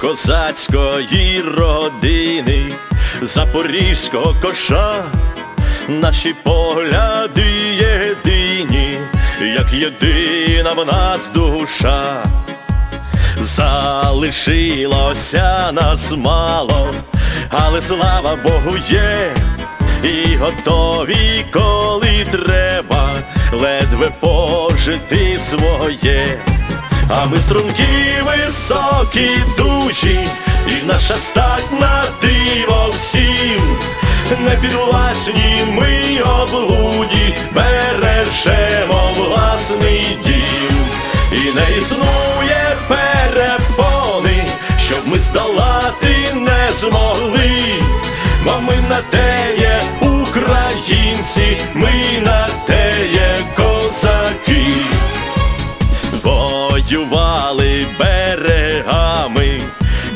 козацької родини, запорізького коша, наші погляди єдині, як єдина в нас душа. Залишилося нас мало, але слава Богу є, і готові, коли треба, ледве пожити своє. А ми струнки високі дужі, і наша стать на диво всім, не підвласні ми облуді, бережемо власний дім, і не існує перепони, щоб ми здолати не змогли, бо ми на те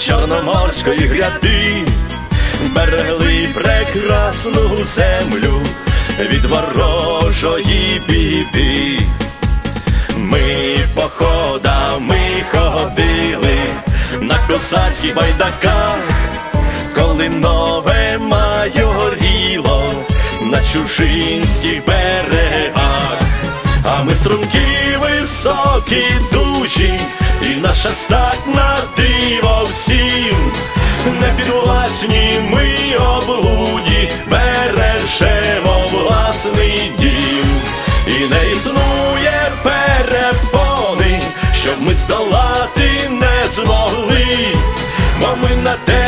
Чорноморської гряди, берегли прекрасну землю від ворожої біди. Ми походами ходили на козацьких байдаках, коли нове майоріло на чужинських берегах, а ми струнки високі дужі, і наша стать на диво всім, не підвласні ми облуді, бережемо власний дім, і не існує перепони, щоб ми здолати не змогли, бо ми на те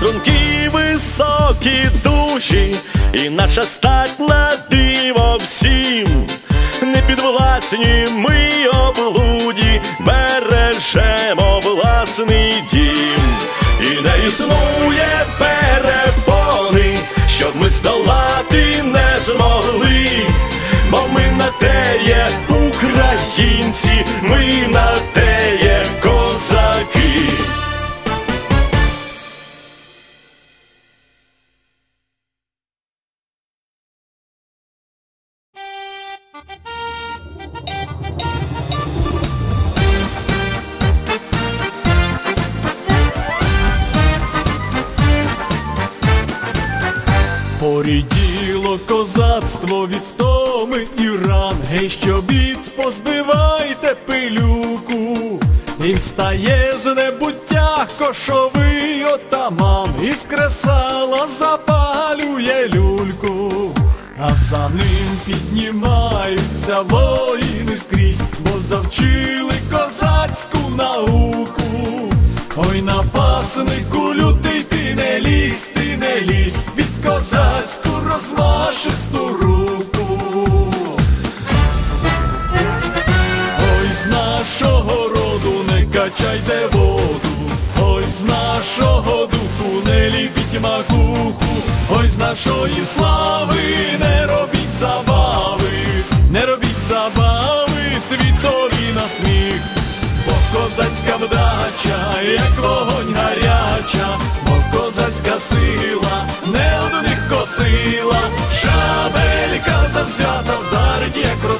струнки високі душі, і наша стать на диво всім, не підвласні ми облуді, бережемо власний дім, і не існує перепони, щоб ми здолати не змогли, бо ми на те є українці, ми на те Поріділо козацтво від втоми і ран, гей, що бід, позбивайте пилюку, і встає з небуття кошовий отаман, із кресала запалює люльку, а за ним піднімаються воїни скрізь, бо завчили козацьку науку. Ой, напаснику лютий ти не лізь, ти не лізь, від козацьку розмашисту руку. Ой, з нашого роду не качайте воду, ой, з нашого духу не ліпіть макуху, ой, з нашої слави не робіть забави, не робіть забави, світові на сміх. Бо козацька вдача, як вогонь гаряча, бо козацька сила не одних косила, шабелька завзята вдарить, як розплата,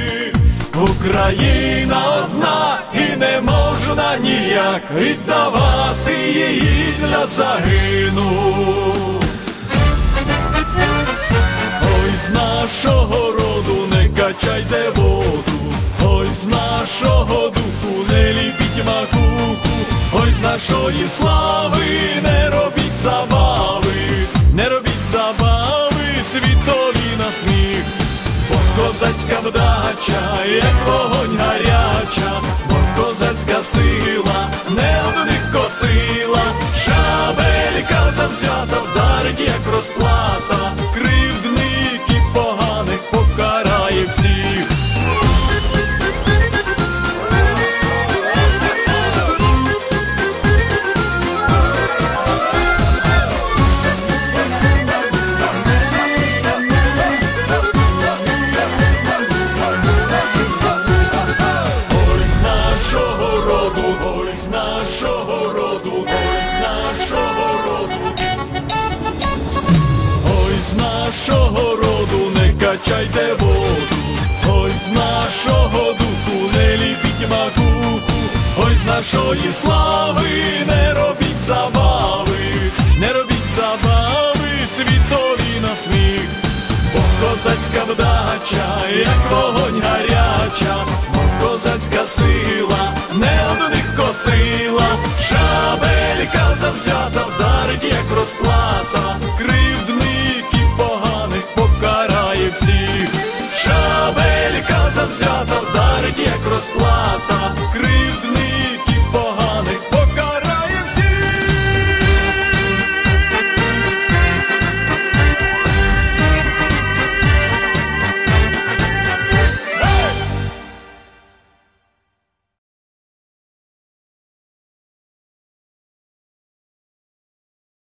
Україна одна і не можна ніяк віддавати її для загину. Ой, з нашого роду не качайте воду, ой, з нашого духу не ліпіть макуку, ой, з нашої слави не робіть забави, не робіть забави, світові на сміх козацька вдача, як вогонь гаряча, бо козацька сила не одних косила, шабелька завзята вдарить, як розплата, качайте воду, ой, з нашого духу не ліпіть макуху, ой, з нашої слави не робіть забави, не робіть забави, світові на сміх. Бо козацька вдача, як вогонь гаряча, бо козацька сила не одних косила, шабелька завзята вдарить, як розплата,